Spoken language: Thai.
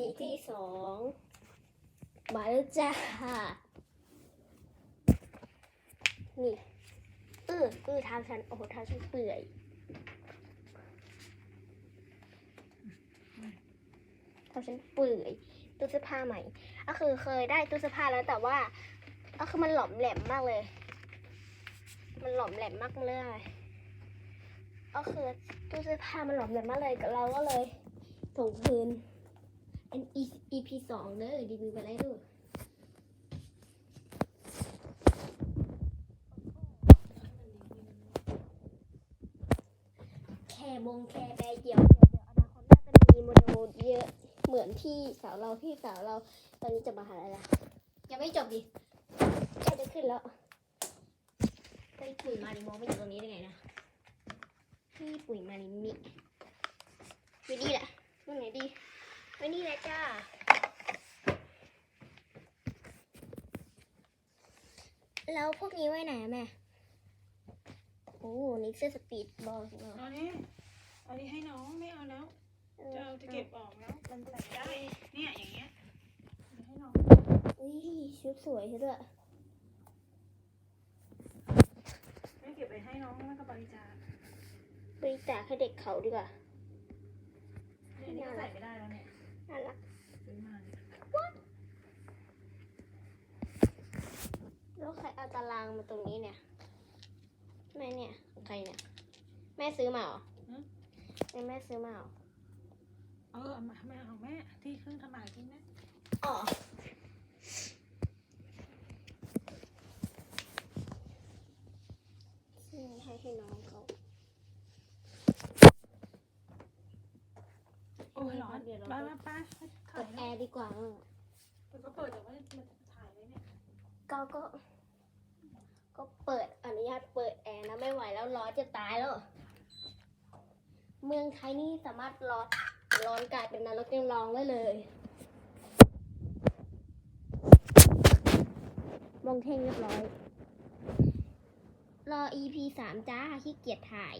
EP ที่สองมาแล้วจ้านี่เออเออท้าฉัน โอ้โหท้าฉันเปื่อยท้าฉันเปื่อยตู้เสื้อผ้าใหม่ ก็คือเคยได้ตู้เสื้อผ้าแล้วแต่ว่า ก็คือมันหลอมแหลมมากเลย มันหลอมแหลมมากเลย ก็คือตู้เสื้อผ้ามันหลอมแหลมมากเลยเราก็เลยส่งคืน เป็น EP สองเด้อดีมือไปเลยดูแค่บงแค่แปรเดี่ยวเดี๋ยวอนาคตน่าจะมีโมเดลเยอะเหมือนพี่สาวเราพี่สาวเราตอนนี้จะมาหาอะไรล่ะยังไม่จบดิใกล้จะขึ้นแล้วพี่ปุ๋ยมาริมองไม่อยู่ตรงนี้ได้ไงนะพี่ปุ๋ยมาริมิวินี่แหละตรงไหนดีวินี่แหละ จ้าแล้วพวกนี้ไว้ไหนอะแม่ โอ้นี่เสื้อสปีดบอลเหรอเอานี้เอานี้ให้น้องไม่เอาแล้วจะเอาจะเก็บออกแล้วมันใส่ได้เนี่ยอย่างเงี้ยเดี๋ยวให้น้องอุ้ยชุดสวยซะด้วยไม่เก็บไปให้น้องแล้วก็บริจาคบริจาคให้เด็กเขาดีกว่าเนี่ยอันนี้ก็ใส่ไม่ได้แล้วเนี่ย น่ารักซื้อมาเนี่ยแล้วใครเอาตารางมาตรงนี้เนี่ยแม่เนี่ยของใครเนี่ย แม่ซื้อมาเหรอแม่แม่ซื้อมาเหรอเออเอามาไม่เอาแม่ที่เครื่องทำหมากที่แม่อ๋อซื้อให้ให้น้องเขา อ้ยร้อนเดี๋ยวเราไปไปไปเปิถ่ายดแอร์ดีกว่ามั้งมันก็เปิดแต่ว่ามันจะถ่ายไว้เนี่ยก็ก็ ก็เปิดอนุญาตเปิดแอร์นะไม่ไหวแล้วร้อนจะตายแล้ว เมืองไทยนี่สามารถร้อนร้อนกลายเป็นนรกยังร้องได้เลยมองเท่งเรียบร้อย รอ EP สามจ้าขี้เกียจถ่าย